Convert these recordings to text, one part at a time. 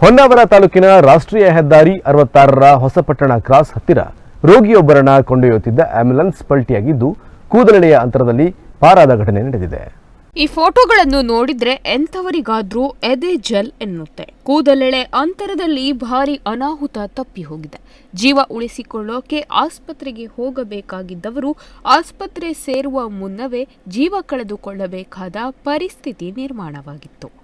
ಹೊನ್ನಾವರ ತಾಲೂಕಿನ ರಾಷ್ಟ್ರೀಯ ಹೆದ್ದಾರಿ ಅರವತ್ತಾರರ ಹೊಸಪಟ್ಟಣ ಕ್ರಾಸ್ ಹತ್ತಿರ ರೋಗಿಯೊಬ್ಬರನ್ನ ಕೊಂಡೊಯ್ಯುತ್ತಿದ್ದ ಆಂಬ್ಯುಲೆನ್ಸ್ ಪಲ್ಟಿಯಾಗಿದ್ದು ಕೂದಲೆಯ ಅಂತರದಲ್ಲಿ ಪಾರಾದ ಘಟನೆ ನಡೆದಿದೆ. ಈ ಫೋಟೋಗಳನ್ನು ನೋಡಿದ್ರೆ ಎಂಥವರಿಗಾದ್ರೂ ಎದೆ ಜಲ್ ಎನ್ನುತ್ತೆ. ಕೂದಲೆಳೆ ಅಂತರದಲ್ಲಿ ಭಾರಿ ಅನಾಹುತ ತಪ್ಪಿ ಹೋಗಿದೆ. ಜೀವ ಉಳಿಸಿಕೊಳ್ಳೋಕೆ ಆಸ್ಪತ್ರೆಗೆ ಹೋಗಬೇಕಾಗಿದ್ದವರು ಆಸ್ಪತ್ರೆ ಸೇರುವ ಮುನ್ನವೇ ಜೀವ ಕಳೆದುಕೊಳ್ಳಬೇಕಾದ ಪರಿಸ್ಥಿತಿ ನಿರ್ಮಾಣವಾಗಿತ್ತು.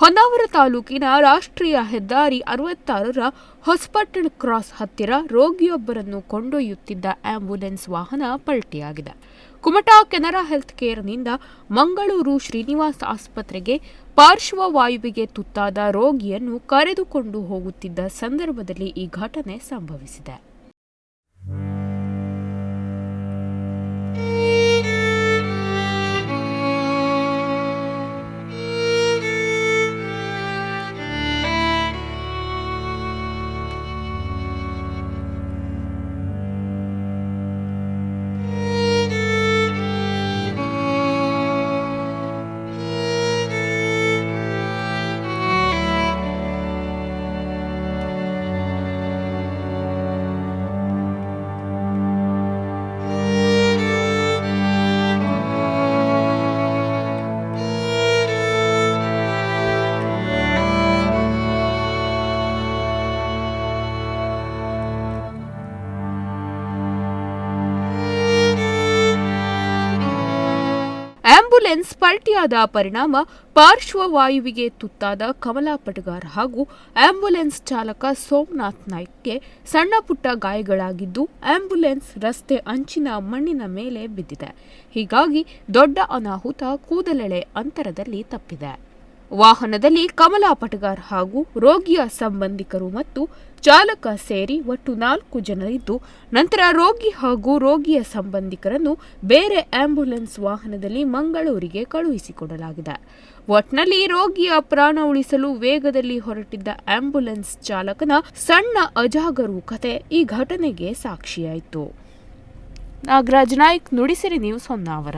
ಹೊನ್ನಾವರ ತಾಲೂಕಿನ ರಾಷ್ಟ್ರೀಯ ಹೆದ್ದಾರಿ ಅರವತ್ತಾರರ ಹೊಸಪಟ್ಟಣ ಕ್ರಾಸ್ ಹತ್ತಿರ ರೋಗಿಯೊಬ್ಬರನ್ನು ಕೊಂಡೊಯ್ಯುತ್ತಿದ್ದ ಆಂಬ್ಯುಲೆನ್ಸ್ ವಾಹನ ಪಲ್ಟಿಯಾಗಿದೆ. ಕುಮಟಾ ಕೆನರಾ ಹೆಲ್ತ್ ಕೇರ್ನಿಂದ ಮಂಗಳೂರು ಶ್ರೀನಿವಾಸ್ ಆಸ್ಪತ್ರೆಗೆ ಪಾರ್ಶ್ವವಾಯುವಿಗೆ ತುತ್ತಾದ ರೋಗಿಯನ್ನು ಕರೆದುಕೊಂಡು ಹೋಗುತ್ತಿದ್ದ ಸಂದರ್ಭದಲ್ಲಿ ಈ ಘಟನೆ ಸಂಭವಿಸಿದೆ. ಆಂಬ್ಯುಲೆನ್ಸ್ ಪಲ್ಟಿಯಾದ ಪರಿಣಾಮ ಪಾರ್ಶ್ವವಾಯುವಿಗೆ ತುತ್ತಾದ ಕಮಲಾ ಪಟಗಾರ್ ಹಾಗೂ ಆಂಬ್ಯುಲೆನ್ಸ್ ಚಾಲಕ ಸೋಮನಾಥ್ ನಾಯ್ಕ್ಗೆ ಸಣ್ಣ ಪುಟ್ಟ ಗಾಯಗಳಾಗಿದ್ದು ಆಂಬ್ಯುಲೆನ್ಸ್ ರಸ್ತೆ ಅಂಚಿನ ಮಣ್ಣಿನ ಮೇಲೆ ಬಿದ್ದಿದೆ. ಹೀಗಾಗಿ ದೊಡ್ಡ ಅನಾಹುತ ಕೂದಲೆಳೆ ಅಂತರದಲ್ಲಿ ತಪ್ಪಿದೆ. ವಾಹನದಲ್ಲಿ ಕಮಲಾ ಪಟಗಾರ್ ಹಾಗೂ ರೋಗಿಯ ಸಂಬಂಧಿಕರು ಮತ್ತು ಚಾಲಕ ಸೇರಿ ಒಟ್ಟು ನಾಲ್ಕು ಜನರಿದ್ದು, ನಂತರ ರೋಗಿ ಹಾಗೂ ರೋಗಿಯ ಸಂಬಂಧಿಕರನ್ನು ಬೇರೆ ಆಂಬ್ಯುಲೆನ್ಸ್ ವಾಹನದಲ್ಲಿ ಮಂಗಳೂರಿಗೆ ಕಳುಹಿಸಿಕೊಡಲಾಗಿದೆ. ಒಟ್ನಲ್ಲಿ ರೋಗಿಯ ಪ್ರಾಣ ಉಳಿಸಲು ವೇಗದಲ್ಲಿ ಹೊರಟಿದ್ದ ಆಂಬ್ಯುಲೆನ್ಸ್ ಚಾಲಕನ ಸಣ್ಣ ಅಜಾಗರೂಕತೆ ಈ ಘಟನೆಗೆ ಸಾಕ್ಷಿಯಾಯಿತು. ನಾಗರಾಜ್ ನಾಯ್ಕ್, ನುಡಿಸಿರಿ ನ್ಯೂಸ್ ಹೊನ್ನಾವರ.